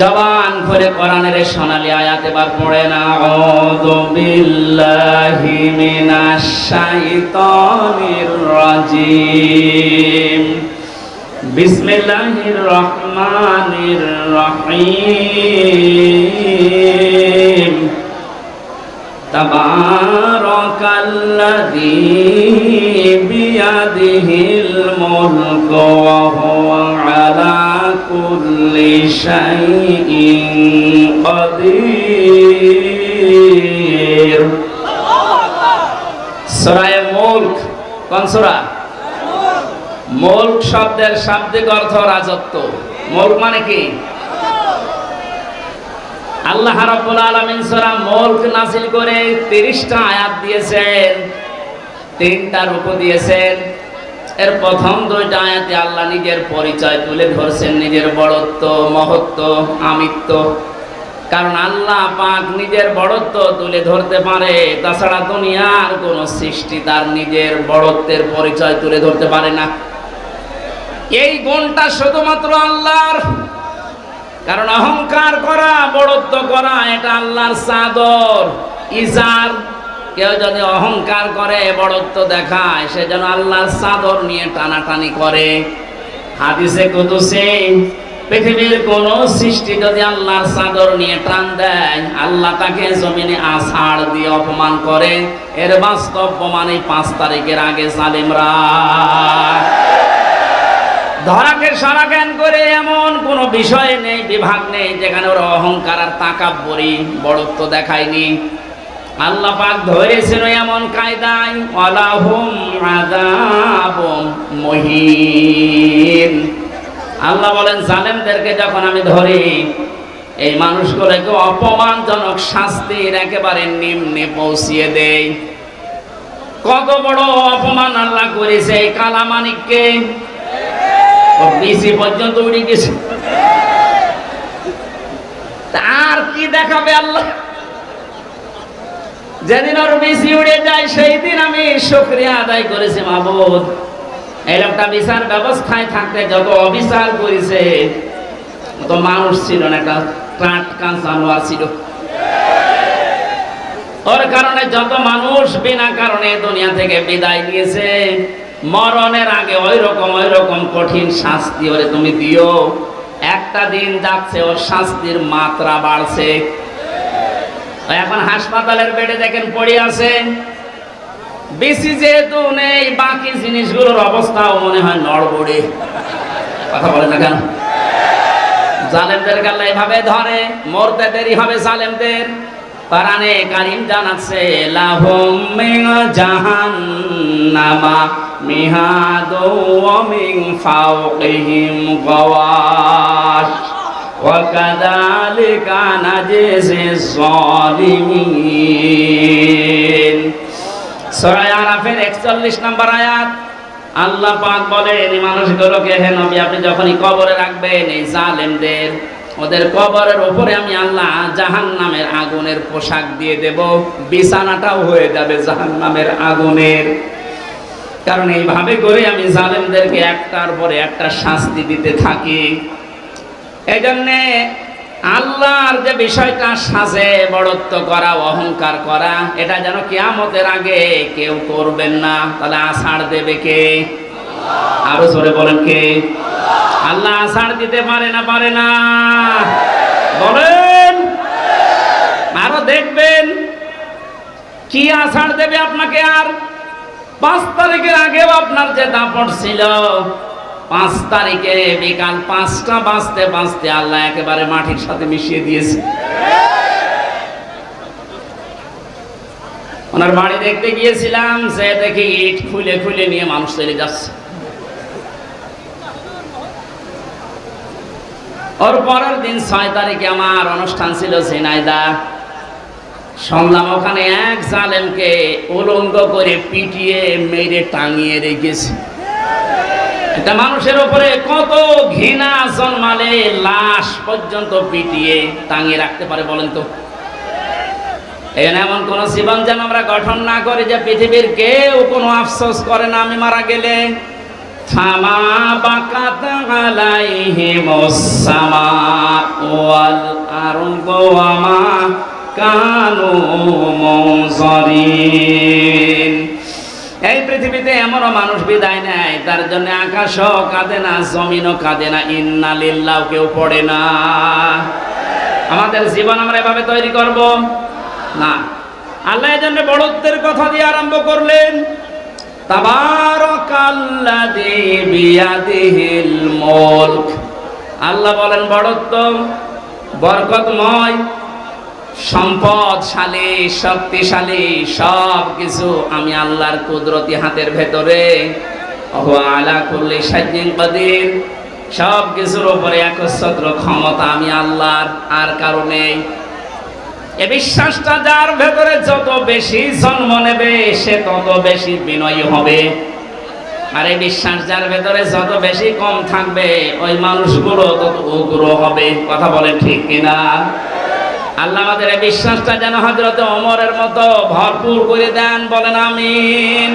জবান করে কোরআনের সোনালি আয়াতে বার পড়ে না। ও বিল্লাহি মিনাশ শাইতানির রাজিম। বিসমিল্লাহির রহমানির রহিম। তাবারাকাল্লাযী বিয়াদিহিল মুলকু ওয়া হুয়া আলা شيء قدير সরায় মুল্ক কোন সূরা মুল্ক শব্দের শাব্দিক অর্থ রাজত্ব মুল্ক মানে কি আল্লাহ রাব্বুল আলামিন সূরা মুলক নাযিল করে 30টা আয়াত দিয়েছেন তিনটা রূপ দিয়েছেন এর প্রথম দুইটা আয়াতে আল্লাহ নিজের পরিচয় তুলে ধরছেন, নিজের বড়ত্ব, মহত্ব, আমিত্ব। কারণ আল্লাহ পাক নিজের বড়ত্ব তুলে ধরতে পারে, তাছাড়া দুনিয়ার কোন সৃষ্টি তার নিজের বড়ত্বের পরিচয় তুলে ধরতে পারে না। এই গুণটা শুধুমাত্র আল্লাহর। কারণ অহংকার করা, বড়ত্ব করা, এটা আল্লাহর চাদর, ইজার। কেউ যদি অহংকার করে, বড়ত্ব দেখায়, সে যেন আল্লাহর চাদর নিয়ে টানাটানি করে। হাদিসে কুদুসে, পৃথিবীর কোন সৃষ্টি যদি আল্লাহর চাদর নিয়ে টান দেয়, আল্লাহ তাকে জমিনে আষাঢ় দিয়ে অপমান করে। এর বাস্তব প্রমাণ পাঁচ তারিখের আগে জালিমরা। ধরাকে সারা জ্ঞান করে এমন কোন বিষয় নেই, বিভাগ নেই, যেখানে ওরা অহংকার আর তাকাব্বরি, বড়ত্ব দেখায়নি। আল্লাহ পাক ধরেছিল এমন কায়দায় আল্লাহ বলেন, জালেমদেরকে যখন আমি ধরি, এই মানুষগুলোকে অপমানজনক শাস্তির একেবারে নিম্নে পৌঁছিয়ে দেই। কত বড় অপমান আল্লাহ করেছে এই কালামানিককে। বিসি পর্যন্ত উড়ে গেছে। আর কি দেখাবে আল্লাহ? যেদিন ওর বিসি উড়ে যায় সেই দিন আমি শুক্রিয়া আদায় করেছি মাহবুদ এই লোকটা বিচার ব্যবস্থায় থাকতে যত অবিচার করেছে তো মানুষ ছিল না, একটা টাটকা জানোয়ার ছিল। ওর কারণে যত মানুষ বিনা কারণে দুনিয়া থেকে বিদায় নিয়েছে, মরণের আগে ওই রকম ওই রকম কঠিন শাস্তি ওরে তুমি দিও। একটা দিন যাচ্ছে, ওর শাস্তির মাত্রা বাড়ছে। এখন হাসপাতালের বেডে দেখেন পড়ে আছে। বেশি যেহেতু নেই, বাকি জিনিসগুলোর অবস্থাও মনে হয় নড়বড়ে। কথা বলে না কেন? জালেমদের গাল্লা এভাবে ধরে, মরতে দেরি হবে জালেমদের। পারানে কারিম জানাচ্ছে জাহান্নামা মিহাদু ওয়া মিন وكذلك نجزي الظالمين সূরা আরাফের 41 নম্বর আয়াত আল্লাহ পাক বলেন এই মানুষগুলোকে হে নবী আপনি যখনই কবরে রাখবেন এই জালেমদের ওদের কবরের উপরে আমি আল্লাহ জাহান নামের আগুনের পোশাক দিয়ে দেব বিছানাটাও হয়ে যাবে জাহান নামের আগুনের কারণ এইভাবে করে আমি জালেমদেরকে একটার পরে একটা শাস্তি দিতে থাকি এই আল্লাহর যে বিষয়টা সাজে, বড়ত্ব করা, অহংকার করা, এটা যেন কেয়ামতের আগে কেউ করবেন না। তাহলে আষাঢ় দেবে কে? আরও জোরে বলেন কে? আল্লাহ আষাঢ় দিতে পারে না পারে না। বলেন। আরও দেখবেন। কি আষাঢ় দেবে আপনাকে আর? পাঁচ তারিখের আগেও আপনার যে দাপট ছিল পাঁচ তারিখে বিকাল পাঁচটা বাঁচতে বাঁচতে আল্লাহ একেবারে মাটির সাথে মিশিয়ে দিয়েছে। ওনার বাড়ি দেখতে গিয়েছিলাম সে দেখি ইট খুলে খুলে নিয়ে মানুষ চলে যাচ্ছে। ওর পরের দিন ছয় তারিখে আমার অনুষ্ঠান ছিল ঝিনাইদা। শুনলাম ওখানে এক জালেমকে উলঙ্গ করে পিটিয়ে, মেরে টাঙিয়ে রেখেছে। এটা মানুষের উপরে কত ঘৃণা জন্মালে লাশ পর্যন্ত পিটিয়ে টাঙিয়ে রাখতে পারে বলেন তো? এমন কোন জীবন যেন আমরা গঠন না করি যে পৃথিবীর কেউ কোনো আফসোস করে না, আমি মারা গেলে। থামা বাকাত ওয়াল কানু পৃথিবীতে এমনও মানুষ বিদায় নেয় তার জন্য আকাশও কাঁদে না, জমিনও কাঁদে না ইন্না লিল্লাহ কেউ পড়ে না। আমাদের জীবন আমরা এভাবে তৈরি করব? না। আল্লাহ এই জন্য বড়ত্বের কথা দিয়ে আরম্ভ করলেন আল্লাহ বলেন, বড়ত্ব বরকতময় সম্পদশালী শক্তিশালী, সব কিছু আমি আল্লাহর কুদরতি হাতের ভেতরে। আলা কুল্লি সাজ্জিন কাদির। সব কিছুর উপরে একচ্ছত্র ক্ষমতা আমি আল্লাহর, আর কারণে এ বিশ্বাসটা যার ভেতরে যত বেশি জন্ম নেবে, সে তত বেশি বিনয়ী হবে। আর এই বিশ্বাস যার ভেতরে যত বেশি কম থাকবে, ওই মানুষগুলো তত উগ্র হবে। কথা বলে ঠিক কিনা? আল্লাহ আমাদের এই বিশ্বাসটা যেন হজরত অমরের মতো ভরপুর করে দেন বলেন আমিন।